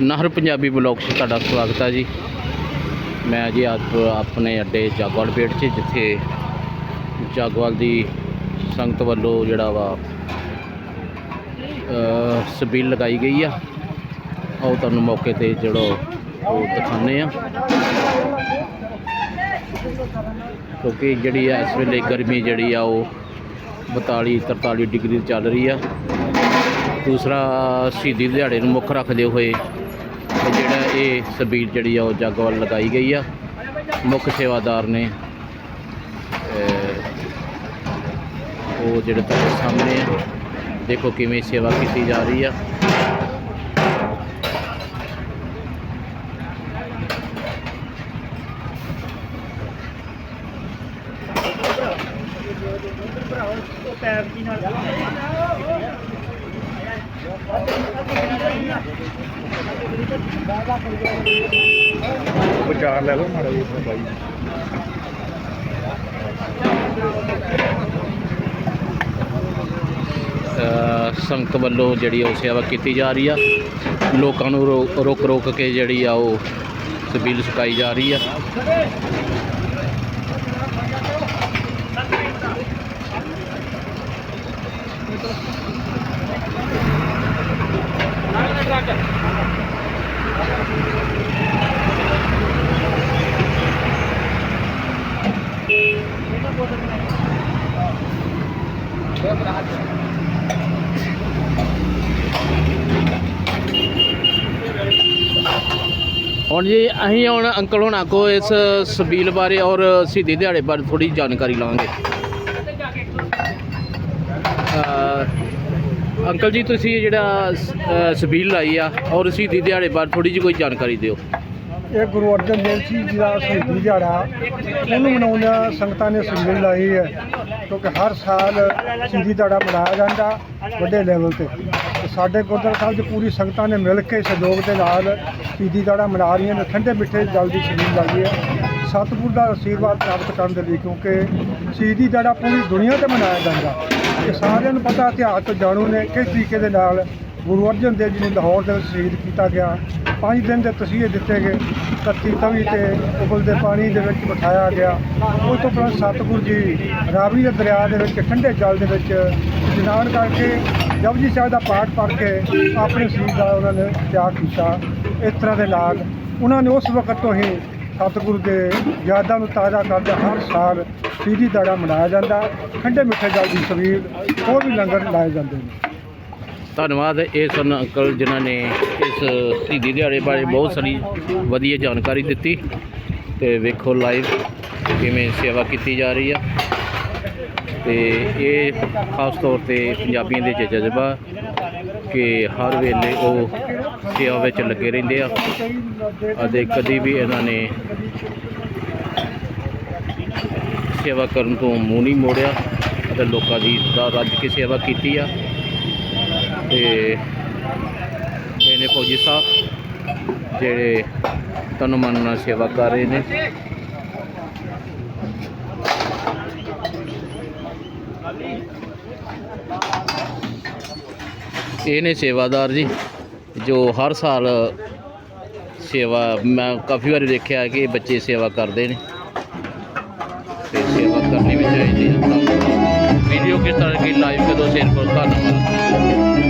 ਨਹਿਰ ਪੰਜਾਬੀ ਬਲੌਗ 'ਚ ਤੁਹਾਡਾ ਸਵਾਗਤ ਹੈ ਜੀ। ਮੈਂ ਜੀ ਅੱਜ ਆਪਣੇ ਅੱਡੇ ਜਾਗਵਾਲ ਪੇਟ 'ਚ, ਜਿੱਥੇ ਜਾਗਵਾਲ ਦੀ ਸੰਗਤ ਵੱਲੋਂ ਜਿਹੜਾ ਵਾ ਸਬੀਲ ਲਗਾਈ ਗਈ ਆ। ਉਹ ਤੁਹਾਨੂੰ ਮੌਕੇ ਤੇ ਜਿਹੜਾ ਉਹ ਦਿਖਾਉਂਦੇ ਆ। ਕਿਉਂਕਿ ਜਿਹੜੀ ਆ, ਇਸ ਵੇਲੇ ਗਰਮੀ ਜਿਹੜੀ ਆ, ਉਹ 42 43 ਡਿਗਰੀ ਚੱਲ ਰਹੀ ਆ। ਦੂਸਰਾ, ਸ਼ਹੀਦੀ ਦਿਹਾੜੇ ਨੂੰ ਮੁੱਖ ਰੱਖਦੇ ਹੋਏ ਇਹ ਜਿਹੜਾ ਇਹ ਸਬੀਲ ਜਿਹੜੀ ਆ ਉਹ ਜੱਗ ਵੱਲ ਲਗਾਈ ਗਈ ਆ। ਮੁੱਖ ਸੇਵਾਦਾਰ ਨੇ ਉਹ ਜਿਹੜੇ ਤੁਹਾਡੇ ਸਾਹਮਣੇ ਆ। ਦੇਖੋ ਕਿਵੇਂ ਸੇਵਾ ਕੀਤੀ ਜਾ ਰਹੀ ਆ। ਵਿਚਾਰ ਲੈ ਲਓ ਮਾੜਾ ਜਿਹਾ ਬਾਈ। ਸੰਗਤ ਵੱਲੋਂ ਜਿਹੜੀ ਉਹ ਸੇਵਾ ਕੀਤੀ ਜਾ ਰਹੀ ਆ। ਲੋਕਾਂ ਨੂੰ ਰੋ- ਰੋਕ ਰੋਕ ਕੇ ਜਿਹੜੀ ਆ ਉਹ ਸਬੀਲ ਸੁਕਾਈ ਜਾ ਰਹੀ ਆ। ਹੁਣ ਜੀ, ਅਸੀਂ ਹੁਣ ਅੰਕਲ ਹੋਣਾ ਕੋ ਇਸ ਸਬੀਲ ਬਾਰੇ ਔਰ ਸ਼ਹੀਦੀ ਦਿਹਾੜੇ ਬਾਰੇ ਥੋੜੀ ਜਾਣਕਾਰੀ ਲਵਾਂਗੇ ਅੰਕਲ ਜੀ ਤੁਸੀਂ ਜਿਹੜਾ ਅ, ਸਬੀਲ ਲਾਈ ਆ ਔਰ ਸ਼ਹੀਦੀ ਦਿਹਾੜੇ ਬਾਰੇ ਥੋੜੀ ਜਿਹੀ ਕੋਈ ਜਾਣਕਾਰੀ ਦਿਓ। ਇਹ ਗੁਰੂ ਅਰਜਨ ਦੇਵ ਜੀ ਜੀ ਦਾ ਸ਼ਹੀਦੀ ਦਿਹਾੜਾ ਉਹਨੂੰ ਮਨਾਉਂਦਿਆਂ ਸੰਗਤਾਂ ਨੇ ਸੰਗਤ ਲਾਈ ਹੈ ਕਿਉਂਕਿ ਹਰ ਸਾਲ ਸ਼ਹੀਦੀ ਦਿਹਾੜਾ ਮਨਾਇਆ ਜਾਂਦਾ ਵੱਡੇ ਲੈਵਲ ਤੇ। ਤੇ ਸਾਡੇ ਗੁਰਦੁਆਰਾ ਸਾਹਿਬ 'ਚ ਪੂਰੀ ਸੰਗਤਾਂ ਨੇ ਮਿਲ ਕੇ ਸਹਿਯੋਗ ਦੇ ਨਾਲ ਸ਼ਹੀਦੀ ਦਿਹਾੜਾ ਮਨਾ ਰਹੀਆਂ ਨੇ ਠੰਡੇ ਮਿੱਠੇ ਜਲ ਦੀ ਸ਼ਹੀਦ ਲਾਈ ਹੈ। ਸਤਿਗੁਰ ਦਾ ਆਸ਼ੀਰਵਾਦ ਪ੍ਰਾਪਤ ਕਰਨ ਦੇ ਲਈ ਕਿਉਂਕਿ ਸ਼ਹੀਦੀ ਦਿਹਾੜਾ ਪੂਰੀ ਦੁਨੀਆ ਤੇ ਮਨਾਇਆ ਜਾਂਦਾ। ਇਹ ਸਾਰਿਆਂ ਨੂੰ ਪਤਾ ਇਤਿਹਾਸ ਤੋਂ ਜਾਣੂ ਨੇ ਕਿਸ ਤਰੀਕੇ ਦੇ ਨਾਲ ਗੁਰੂ ਅਰਜਨ ਦੇਵ ਜੀ ਨੂੰ ਲਾਹੌਰ ਦੇ ਵਿੱਚ ਸ਼ਹੀਦ ਕੀਤਾ ਗਿਆ। ਪੰਜ ਦਿਨ ਦੇ ਤਸੀਹੇ ਦਿੱਤੇ ਗਏ। ਕੱਤੀ ਤਵੀ ਤੇ ਉਬਲਦੇ ਪਾਣੀ ਦੇ ਵਿੱਚ ਬਿਠਾਇਆ ਗਿਆ। ਉਸ ਤੋਂ ਬਾਅਦ ਸਤਿਗੁਰੂ ਜੀ ਰਾਵੀ ਦੇ ਦਰਿਆ ਦੇ ਵਿੱਚ, ਠੰਡੇ ਜਲ ਦੇ ਵਿੱਚ ਇਸ਼ਨਾਨ ਕਰਕੇ ਜਪਜੀ ਸਾਹਿਬ ਦਾ ਪਾਠ ਪੜ੍ਹ ਕੇ ਆਪਣੇ ਸਰੀਰ ਦਾ ਉਹਨਾਂ ਨੇ ਤਿਆਗ ਕੀਤਾ। ਇਸ ਤਰ੍ਹਾਂ ਦੇ ਨਾਲ ਉਹਨਾਂ ਨੇ ਉਸ ਵਕਤ ਤੋਂ ਹੀ ਸਤਿਗੁਰੂ ਦੇ ਯਾਦਾਂ ਨੂੰ ਤਾਜ਼ਾ ਕਰਦੇ ਹਰ ਸਾਲ ਸ਼ਹੀਦੀ ਦਾੜਾ ਮਨਾਇਆ ਜਾਂਦਾ। ਠੰਡੇ ਮਿੱਠੇ ਜਲ ਦੀ ਸਵੀਲ, ਹੋਰ ਵੀ ਲੰਗਰ ਲਾਏ ਜਾਂਦੇ ਨੇ। ਧੰਨਵਾਦ ਇਹ ਸਨ ਅੰਕਲ ਜਿਨ੍ਹਾਂ ਨੇ ਇਸ ਸ਼ਹੀਦੀ ਦਿਹਾੜੇ ਬਾਰੇ ਬਹੁਤ ਸਾਰੀ ਵਧੀਆ ਜਾਣਕਾਰੀ ਦਿੱਤੀ। ਤੇ ਵੇਖੋ ਲਾਈਵ ਕਿਵੇਂ ਸੇਵਾ ਕੀਤੀ ਜਾ ਰਹੀ ਆ। ਤੇ ਇਹ ਖਾਸ ਤੌਰ ਤੇ ਪੰਜਾਬੀਆਂ ਦੇ 'ਚ ਜਜ਼ਬਾ ਕਿ ਹਰ ਵੇਲੇ ਉਹ ਸੇਵਾ ਵਿੱਚ ਲੱਗੇ ਰਹਿੰਦੇ ਆ, ਅਤੇ ਕਦੀ ਵੀ ਇਹਨਾਂ ਨੇ ਸੇਵਾ ਕਰਨ ਤੋਂ ਮੂੰਹ ਨਹੀਂ ਮੋੜਿਆ, ਅਤੇ ਲੋਕਾਂ ਦੀ ਦਾ ਰੱਜ ਕੇ ਸੇਵਾ ਕੀਤੀ ਆ। ਤੇ ਇਹ ਨੇ ਫੌਜੀ ਸਾਹਿਬ, ਜਿਹੜੇ ਤਨ ਮਨ ਨਾਲ ਸੇਵਾ ਕਰ ਰਹੇ ਨੇ। ਇਹ ਨੇ ਸੇਵਾਦਾਰ ਜੀ। ਜੋ ਹਰ ਸਾਲ ਸੇਵਾ, ਮੈਂ ਕਾਫੀ ਵਾਰੀ ਦੇਖਿਆ ਕਿ ਬੱਚੇ ਸੇਵਾ ਕਰਦੇ ਨੇ। ਤੇ ਸੇਵਾ ਕਰਨੀ ਵੀ ਚਾਹੀਦੀ ਹੈ। ਵੀਡੀਓ ਕਿਸ ਤਰ੍ਹਾਂ ਕੀ ਲਾਈਵ ਕਦੋਂ ਸ਼ੇਅਰ ਕਰੋ, ਧੰਨਵਾਦ।